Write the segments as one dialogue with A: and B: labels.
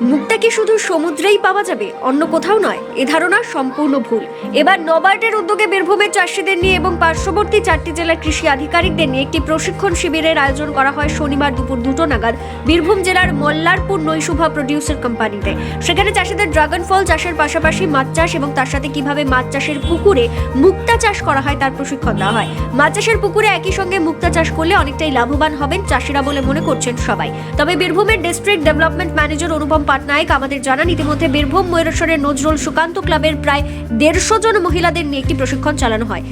A: মুক্তা কি শুধু সমুদ্রেই পাওয়া যাবে? অন্য কোথাও নয়। এ ধারণা সম্পূর্ণ ভুল। এবার নবার্ডের উদ্যোগে বীরভূমের চাষিদের নিয়ে এবং পার্শ্ববর্তী চারটি জেলার কৃষি আধিকারিকদের নিয়ে একটি প্রশিক্ষণ শিবিরের আয়োজন করা হয় শনিবার দুপুর দুটো নাগাদ বীরভূম জেলার মল্লারপুর নৈশুভা প্রডিউসার কোম্পানিতে সেখানে চাষিদের ড্রাগন ফল চাষের পাশাপাশি মাছ চাষ এবং তার সাথে কীভাবে মাছ চাষের পুকুরে মুক্তা চাষ করা হয় তার প্রশিক্ষণ দেওয়া হয়। মাছ চাষের পুকুরে একই সঙ্গে মুক্তা চাষ করলে অনেকটাই লাভবান হবেন চাষিরা বলে মনে করছেন সবাই। তবে বীরভূমের district development manager Anupam Patnaik, আমাদের জানান, ইতিমধ্যে বীরভূম ময়ূরেশ্বরের নজরুল সুকান্ত ক্লাবের প্রায় দেড়শো জন মহিলাদের নিয়ে একটি প্রশিক্ষণ চালানো হয়।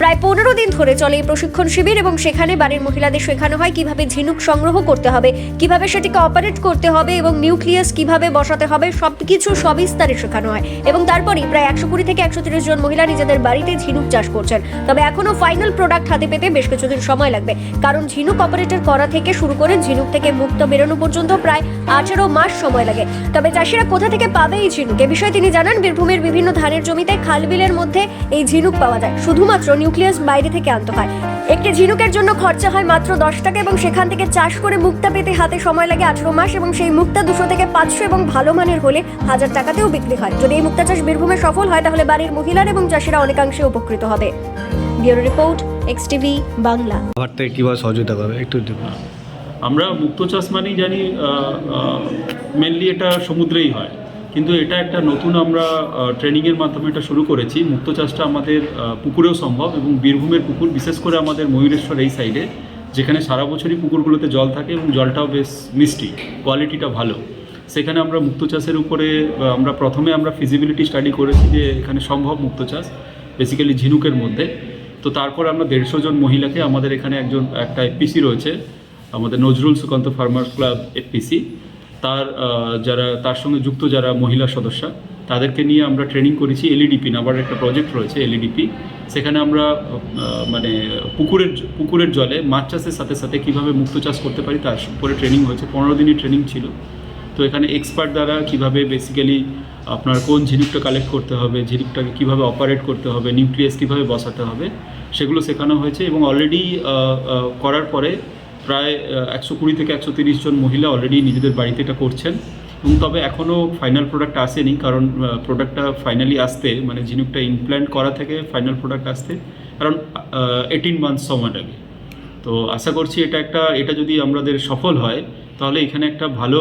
A: প্রায় পনেরো দিন ধরে চলে এই প্রশিক্ষণ শিবির এবং সেখানে বাড়ির মহিলাদের শেখানো হয় কীভাবে ঝিনুক সংগ্রহ করতে হবে, কীভাবে সেটিকে অপারেট করতে হবে এবং নিউক্লিয়াস কীভাবে বসাতে হবে, সবকিছু সবিস্তারে শেখানো হয় এবং তারপরেই প্রায় একশো কুড়ি থেকে একশো তিরিশ জন মহিলা নিজেদের বাড়িতে ঝিনুক চাষ করছেন। তবে এখনও ফাইনাল প্রোডাক্ট হাতে পেতে বেশ কিছুদিন সময় লাগবে। কারণ ঝিনুক অপারেটর করা থেকে শুরু করে ঝিনুক থেকে মুক্ত বেরোনো পর্যন্ত প্রায় আঠেরো মাস সময় লাগে। তবে চাষিরা কোথা থেকে পাবে এই ঝিনুক? এ বিষয়ে তিনি জানান, বীরভূমের বিভিন্ন ধানের জমিতে খালবিলের মধ্যে এই ঝিনুক পাওয়া যায়। শুধুমাত্র নিউক্লিয়াস বাইরে থেকে আনতে হয়। একটি ঝিনুকের জন্য খরচা হয় মাত্র দশ টাকা এবং সেখান থেকে চাষ করে মুক্তা পেতে হাতে সময় লাগে আঠেরো মাস এবং সেই মুক্তা দুশো থেকে পাঁচশো এবং ভালো মানের হলে হাজার টাকাতেও বিক্রি হয়। যদি এই মুক্তা চাষ বীরভূমে সফল হয় তাহলে বাড়ির মহিলারা এবং চাষিরা অনেকাংশে উপকৃত হবে। Bureau report X TV Bangla
B: কীভাবে সহযোগিতা করবে? একটু
C: আমরা মুক্ত চাষ মানেই জানি মেনলি এটা সমুদ্রেই হয়। কিন্তু এটা একটা নতুন আমরা ট্রেনিংয়ের মাধ্যমে এটা শুরু করেছি। মুক্ত চাষটা আমাদের পুকুরেও সম্ভব এবং বীরভূমের পুকুর, বিশেষ করে আমাদের ময়ূরেশ্বর এই সাইডে, যেখানে সারা বছরই পুকুরগুলোতে জল থাকে এবং জলটাও বেশ মিষ্টি, কোয়ালিটিটা ভালো। সেখানে আমরা মুক্ত চাষের উপরে আমরা প্রথমে আমরা ফিজিবিলিটি স্টাডি করেছি যে এখানে সম্ভব মুক্ত চাষ বেসিক্যালি ঝিনুকের মধ্যে। তো তারপর আমরা দেড়শো জন মহিলাকে, আমাদের এখানে একজন, একটা এপিসি রয়েছে, আমাদের Nazrul Sukanta farmers club FPC তার যারা, তার সঙ্গে যুক্ত যারা মহিলা সদস্য, তাদেরকে নিয়ে আমরা ট্রেনিং করেছি এলইডিপি নাবার একটা প্রজেক্ট রয়েছে এলইডিপি সেখানে আমরা মানে পুকুরের পুকুরের জলে মাছ চাষের সাথে সাথে কীভাবে মুক্ত চাষ করতে পারি তার উপরে ট্রেনিং হয়েছে, পনেরো দিনের ট্রেনিং ছিল। তো এখানে এক্সপার্ট দ্বারা কীভাবে বেসিক্যালি আপনার কোন ঝিনুকটা কালেক্ট করতে হবে, ঝিনুকটাকে কীভাবে অপারেট করতে হবে নিউক্লিয়াস কীভাবে বসাতে হবে, সেগুলো শেখানো হয়েছে এবং অলরেডি করার পরে প্রায় একশো কুড়ি থেকে একশো তিরিশ জন মহিলা অলরেডি নিজেদের বাড়িতে এটা করছেন। এবং তবে এখনও ফাইনাল প্রোডাক্ট আসেনি, কারণ প্রোডাক্টটা ফাইনালি আসতে মানে ঝিনুকটা ইমপ্ল্যান্ট করা থেকে ফাইনাল প্রোডাক্ট আসতে, কারণ এইটিন মান্থস সময় লাগে। তো আশা করছি এটা একটা, এটা যদি আমাদের সফল হয়, তাহলে এখানে একটা ভালো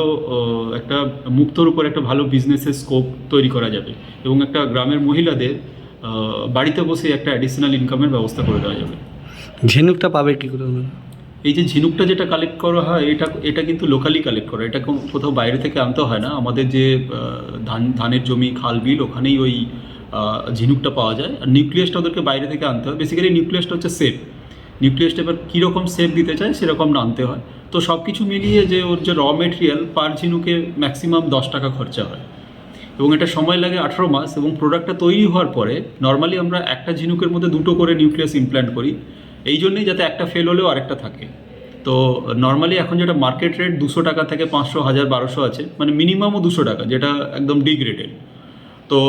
C: একটা মুক্তর উপর একটা ভালো বিজনেসের স্কোপ তৈরি করা যাবে। এবং একটা গ্রামের মহিলাদের বাড়িতে বসে একটা অ্যাডিশনাল ইনকামের ব্যবস্থা করে দেওয়া যাবে।
B: ঝিনুকটা পাবে কী করে?
C: এই যে ঝিনুকটা যেটা কালেক্ট করা হয়, এটা এটা কিন্তু লোকালি কালেক্ট করা এটা কোথাও বাইরে থেকে আনতে হয় না। আমাদের যে ধান, ধানের জমি, খাল, বিল, ওখানেই ওই ঝিনুকটা পাওয়া যায়। আর নিউক্লিয়াসটা ওদেরকে বাইরে থেকে আনতে হয়। বেসিক্যালি নিউক্লিয়াসটা হচ্ছে সেফ নিউক্লিয়াসটা এবার কীরকম সেফ দিতে চায়, সেরকম আনতে হয়। তো সব কিছু মিলিয়ে যে, ওর যে র মেটেরিয়াল পার ঝিনুকে ম্যাক্সিমাম দশ টাকা খরচা হয়। এবং এটা সময় লাগে আঠেরো মাস এবং প্রোডাক্টটা তৈরি হওয়ার পরে নর্মালি আমরা একটা ঝিনুকের মধ্যে দুটো করে নিউক্লিয়াস ইমপ্ল্যান্ট করি। এই জন্যই যাতে একটা ফেল হলেও আরেকটা থাকে। তো নর্মালি এখন যেটা মার্কেট রেট দুশো টাকা থেকে পাঁচশো, হাজার, বারোশো আছে মানে মিনিমামও দুশো টাকা, যেটা একদম ডিগ্রেডেড তো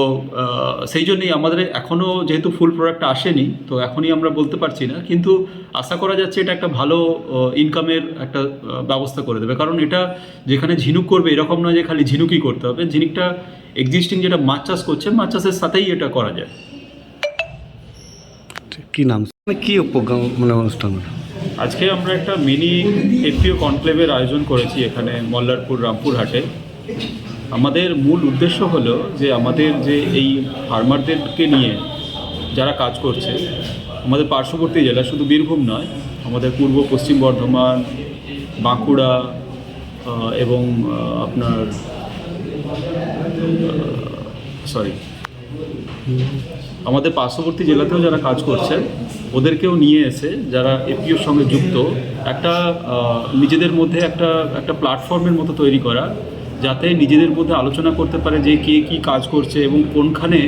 C: সেই জন্যই আমাদের এখনও যেহেতু ফুল প্রোডাক্ট আসেনি, তো এখনই আমরা বলতে পারছি না, কিন্তু আশা করা যাচ্ছে এটা একটা ভালো ইনকামের একটা ব্যবস্থা করে দেবে। কারণ এটা যেখানে ঝিনুক করবে এরকম নয় যে খালি ঝিনুকই করতে হবে। ঝিনুকটা এক্সিস্টিং যেটা মাছ চাষ করছে, মাছ চাষের সাথেই এটা করা যায়।
B: কী নাম? কী প্রোগ্রাম মানে অনুষ্ঠান?
C: আজকে আমরা একটা মিনি এফপিও কনক্লেভের আয়োজন করেছি এখানে মল্লারপুর রামপুরহাটে। আমাদের মূল উদ্দেশ্য হলো যে আমাদের যে এই ফার্মারদেরকে নিয়ে যারা কাজ করছে, আমাদের পার্শ্ববর্তী জেলা শুধু বীরভূম নয়, আমাদের পূর্ব পশ্চিম বর্ধমান, বাঁকুড়া এবং আপনার সরি আমাদের পার্শ্ববর্তী জেলাতেও যারা কাজ করছেন, ওদেরকেও নিয়ে এসে যারা এপিওর সঙ্গে যুক্ত, একটা নিজেদের মধ্যে একটা একটা প্ল্যাটফর্মের মতো তৈরি করা, যাতে নিজেদের মধ্যে আলোচনা করতে পারে যে কে কী কাজ করছে এবং কোনখানে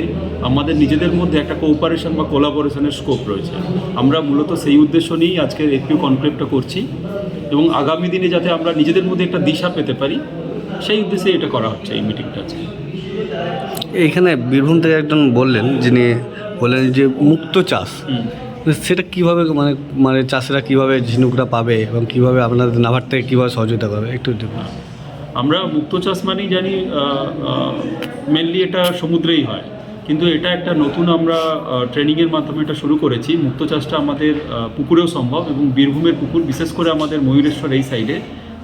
C: আমাদের নিজেদের মধ্যে একটা কোঅপারেশন বা কোলাবোরেশনের স্কোপ রয়েছে। আমরা মূলত সেই উদ্দেশ্য নিয়েই আজকের এপিও কনক্লেভটা করছি এবং আগামী দিনে যাতে আমরা নিজেদের মধ্যে একটা দিশা পেতে পারি, সেই উদ্দেশ্যে এটা করা হচ্ছে এই মিটিংটা আজকে।
B: এইখানে বীরভূম থেকে একজন বললেন যিনি বললেন যে মুক্ত চাষ। সেটা কীভাবে মানে মানে চাষিরা কীভাবে ঝিনুকটা পাবে এবং কীভাবে আপনাদের নাভার থেকে কীভাবে সহযোগিতা করবে একটু
C: আমরা মুক্ত চাষ মানেই জানি মেনলি এটা সমুদ্রেই হয়। কিন্তু এটা একটা নতুন আমরা ট্রেনিংয়ের মাধ্যমে এটা শুরু করেছি। মুক্ত চাষটা আমাদের পুকুরেও সম্ভব এবং বীরভূমের পুকুর বিশেষ করে আমাদের ময়ূরেশ্বর এই সাইডে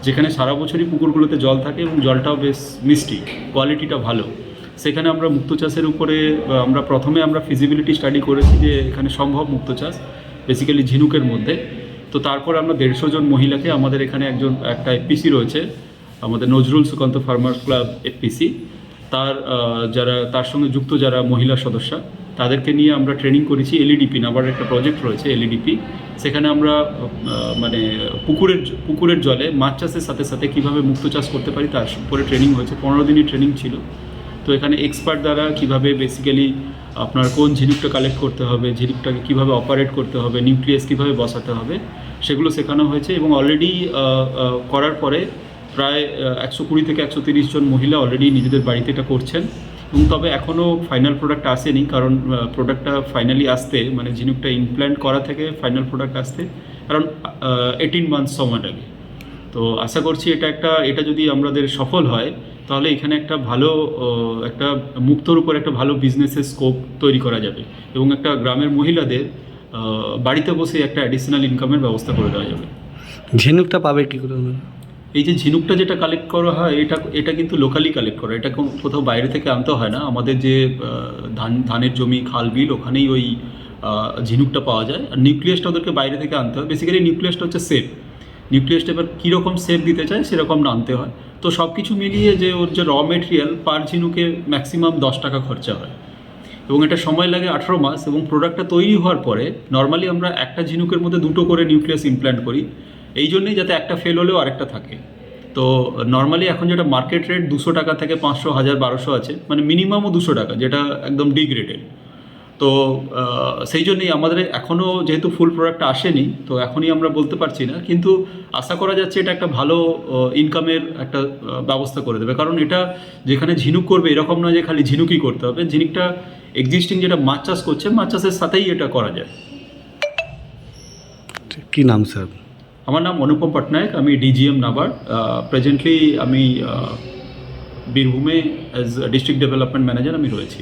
C: যেখানে সারা বছরই পুকুরগুলোতে জল থাকে এবং জলটাও বেশ মিষ্টি কোয়ালিটিটা ভালো। সেখানে আমরা মুক্ত চাষের উপরে আমরা প্রথমে আমরা ফিজিবিলিটি স্টাডি করেছি যে এখানে সম্ভব মুক্ত চাষ বেসিক্যালি ঝিনুকের মধ্যে। তো তারপর আমরা দেড়শো জন মহিলাকে, আমাদের এখানে একজন, একটা এফপিসি রয়েছে, আমাদের Nazrul Sukanta farmers club FPC তার যারা, তার সঙ্গে যুক্ত যারা মহিলা সদস্য, তাদেরকে নিয়ে আমরা ট্রেনিং করেছি এলইডিপি নাবার একটা প্রজেক্ট রয়েছে এলইডিপি সেখানে আমরা মানে পুকুরের পুকুরের জলে মাছ চাষের সাথে সাথে কীভাবে মুক্ত চাষ করতে পারি, তার উপরে ট্রেনিং হয়েছে। পনেরো দিনই ট্রেনিং ছিল। তো এখানে এক্সপার্ট দ্বারা কীভাবে বেসিক্যালি আপনার কোন ঝিনুকটা কালেক্ট করতে হবে, ঝিনুকটাকে কীভাবে অপারেট করতে হবে নিউক্লিয়াস কীভাবে বসাতে হবে, সেগুলো শেখানো হয়েছে এবং অলরেডি করার পরে প্রায় একশো কুড়ি থেকে একশো তিরিশ জন মহিলা অলরেডি নিজেদের বাড়িতে এটা করছেন। এবং তবে এখনও ফাইনাল প্রোডাক্ট আসেনি কারণ প্রোডাক্টটা ফাইনালি আসতে মানে ঝিনুকটা ইমপ্ল্যান্ট করা থেকে ফাইনাল প্রোডাক্ট আসতে কারণ এইটিন মান্থস সময় লাগে। তো আশা করছি এটা একটা, এটা যদি আমাদের সফল হয় তাহলে এখানে একটা ভালো একটা মুক্তর উপর একটা ভালো বিজনেসের স্কোপ তৈরি করা যাবে এবং একটা গ্রামের মহিলাদের বাড়িতে বসে একটা অ্যাডিশনাল ইনকামের ব্যবস্থা করে দেওয়া যাবে।
B: ঝিনুকটা পাবে কী করে?
C: এই যে ঝিনুকটা যেটা কালেক্ট করা হয় এটা এটা কিন্তু লোকালি কালেক্ট করা এটা কোথাও বাইরে থেকে আনতে হয় না। আমাদের যে ধান ধানের জমি খাল বিল ওখানেই ওই ঝিনুকটা পাওয়া যায়। আর নিউক্লিয়াসটা ওদেরকে বাইরে থেকে আনতে হয়। বেসিক্যালি নিউক্লিয়াসটা হচ্ছে সেফ নিউক্লিয়াসটা এবার কীরকম সেফ দিতে চায় সেরকম আনতে হয়। তো সব কিছু মিলিয়ে যে ওর যে র মেটেরিয়াল পার ঝিনুকে ম্যাক্সিমাম দশ টাকা খরচা হয়। এবং এটা সময় লাগে আঠেরো মাস এবং প্রোডাক্টটা তৈরি হওয়ার পরে নর্মালি আমরা একটা ঝিনুকের মধ্যে দুটো করে নিউক্লিয়াস ইমপ্ল্যান্ট করি। এই জন্যই যাতে একটা ফেল হলেও আরেকটা থাকে। তো নর্মালি এখন যেটা মার্কেট রেট দুশো টাকা থেকে পাঁচশো, হাজার, বারোশো আছে মানে মিনিমামও দুশো টাকা, যেটা একদম ডিগ্রেডেড তো সেই জন্যই আমাদের এখনও যেহেতু ফুল প্রোডাক্ট আসেনি তো এখনই আমরা বলতে পারছি না। কিন্তু আশা করা যাচ্ছে এটা একটা ভালো ইনকামের একটা ব্যবস্থা করে দেবে। কারণ এটা যেখানে ঝিনুক করবে এরকম নয় যে খালি ঝিনুকই করতে হবে। ঝিনুকটা এক্সিস্টিং যেটা মাছ চাষ করছে মাছ চাষের সাথেই এটা করা যায়।
B: কী নাম স্যার?
C: আমার নাম অনুপম পটনায়ক আমি ডিজিএম নাবার প্রেজেন্টলি আমি বীরভূমে অ্যাজ ডিস্ট্রিক্ট ডেভেলপমেন্ট ম্যানেজার আমি রয়েছি।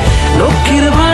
D: লক্ষ্মীর ভাই